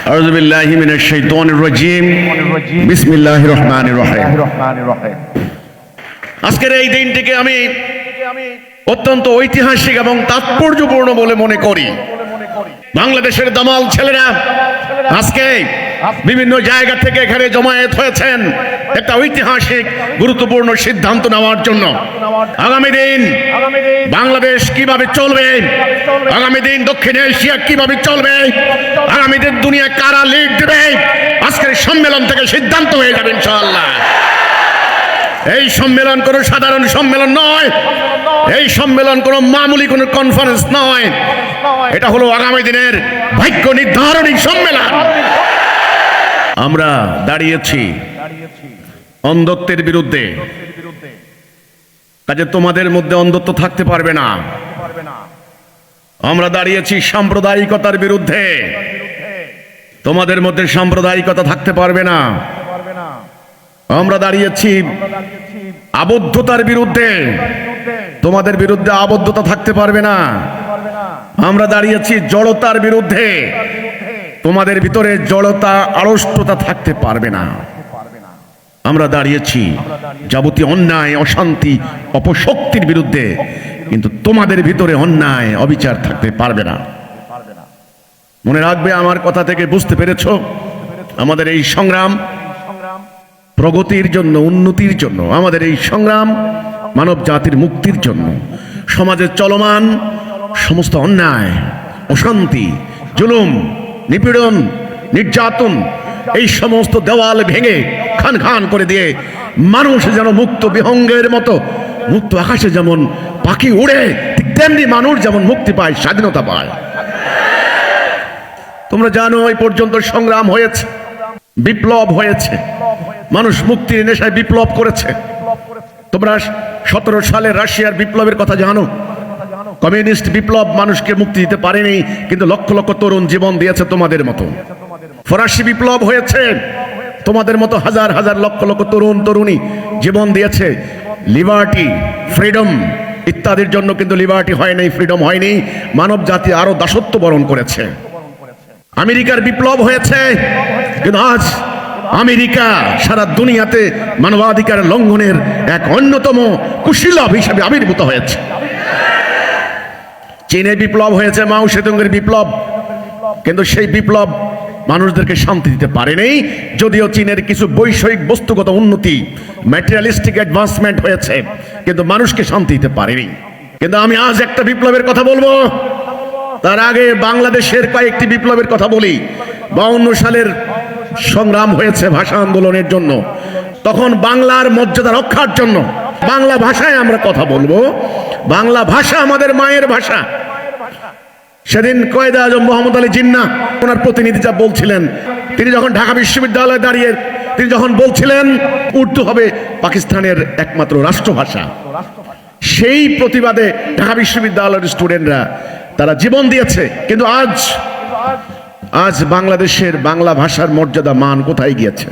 أعوذ بالله من الشيطان الرجيم بسم الله الرحمن الرحيم আজকের এই দিনটিকে আমি অত্যন্ত ঐতিহাসিক এবং তাৎপর্যপূর্ণ বলে মনে করি বাংলাদেশের দামাল ছেলেরা আজকে বিভিন্ন জায়গা থেকে এখানে জমায়েত হয়েছেন একটা ঐতিহাসিক, গুরুত্বপূর্ণ সিদ্ধান্ত নেওয়ার জন্য। আগামী দিন বাংলাদেশ কীভাবে চলবে? আগামী দিন দক্ষিণ এশিয়া কীভাবে চলবে? আগামী দিন দুনিয়া কারা লিড দেবে? আজকের সম্মেলন থেকে সিদ্ধান্ত হয়ে যাবে ইনশাআল্লাহ। এই সম্মেলন কোনো সাধারণ সম্মেলন নয়। এই সম্মেলন কোনো মামুলি কোনো কনফারেন্স নয়। এটা হলো আগামী দিনের ভাগ্য নির্ধারণী সম্মেলন। আমরা দাঁড়িয়েছি অন্ধত্বের বিরুদ্ধে। কাজে তোমাদের মধ্যে অন্ধত্ব থাকতে পারবে না। আমরা দাঁড়িয়েছি সাম্প্রদায়িকতার বিরুদ্ধে। তোমাদের মধ্যে সাম্প্রদায়িকতা থাকতে পারবে না। আমরা দাঁড়িয়েছি আবদ্ধতার বিরুদ্ধে। তোমাদের বিরুদ্ধে আবদ্ধতা থাকতে পারবে না। আমরা দাঁড়িয়েছি জড়তার বিরুদ্ধে। তোমাদের ভিতরে জড়তা, আড়ষ্টতা থাকতে পারবে না। আমরা দাঁড়িয়েছি যাবতীয় অন্যায়, অশান্তি, অপশক্তির বিরুদ্ধে, কিন্তু তোমাদের ভিতরে অন্যায়, অবিচার থাকতে পারবে না। মনে রাখবে আমার কথা থেকে বুঝতে পেরেছ? আমাদের এই সংগ্রাম প্রগতির জন্য, উন্নতির জন্য, আমাদের এই সংগ্রাম মানব জাতির মুক্তির জন্য, সমাজের চলমান সমস্ত অন্যায়, অশান্তি, জুলুম নিপীড়ন, নির্যাতন, এই সমস্ত দেওয়াল ভেঙে খান খান করে দিয়ে মানুষ যেন মুক্ত বিহঙ্গের মতো, মুক্ত আকাশে যেমন পাখি উড়ে, ঠিক তেমনি মানুষ যেমন মুক্তি পায়, স্বাধীনতা পায়। তোমরা জানো এই পর্যন্ত সংগ্রাম হয়েছে, বিপ্লব হয়েছে, মানুষ মুক্তির নেশায় বিপ্লব করেছে। তোমরা সতেরো সালে রাশিয়ার বিপ্লবের কথা জানো কমিউনিস্ট বিপ্লব মানুষকে মুক্তি দিতে পারেনি, কিন্তু লক্ষ লক্ষ তরুণ জীবন দিয়েছে তোমাদের মতো। ফরাসি বিপ্লব হয়েছে, তোমাদের মতো হাজার হাজার লক্ষ লক্ষ তরুণ তরুণী জীবন দিয়েছে। লিবার্টি ফ্রিডম ইত্যাদির জন্য কিন্তু লিবার্টি হয়নি ফ্রিডম হয়নি। মানব জাতি আরও দাসত্ব বরণ করেছে। আমেরিকার বিপ্লব হয়েছে, কিন্তু আজ আমেরিকা সারা দুনিয়াতে মানবাধিকার লঙ্ঘনের এক অন্যতম কুশীলভ হিসেবে আবির্ভূত হয়েছে। চীনে বিপ্লব হয়েছে, মাও সেতুঙ্গের বিপ্লব। কিন্তু সেই বিপ্লব মানুষদেরকে শান্তি দিতে পারেনি। যদিও চীনের কিছু বৈষয়িক বস্তুগত উন্নতি ম্যাটেরিয়ালিস্টিক অ্যাডভান্সমেন্ট হয়েছে, কিন্তু মানুষকে শান্তি দিতে পারেনি। কিন্তু আমি আজ একটা বিপ্লবের কথা বলব। তার আগে বাংলাদেশের কয়েকটি বিপ্লবের কথা বলি। বাউন্ন সালের সংগ্রাম হয়েছে ভাষা আন্দোলনের জন্য। তখন বাংলার মর্যাদা রক্ষার জন্য বাংলা ভাষায় আমরা কথা বলব। বাংলা ভাষা আমাদের মায়ের ভাষা। সেদিন কয়েদা আজম মোহাম্মদ আলী জিন্না ওনার প্রতিনিধি যা বলছিলেন, তিনি যখন ঢাকা বিশ্ববিদ্যালয়ে দাঁড়িয়ে, তিনি যখন বলছিলেন, উর্দু হবে পাকিস্তানের একমাত্র রাষ্ট্রভাষা। সেই প্রতিবাদে ঢাকা বিশ্ববিদ্যালয়ের স্টুডেন্টরা, তারা জীবন দিয়েছে। কিন্তু আজ আজ বাংলাদেশের বাংলা ভাষার মর্যাদা মান কোথায় গিয়েছে?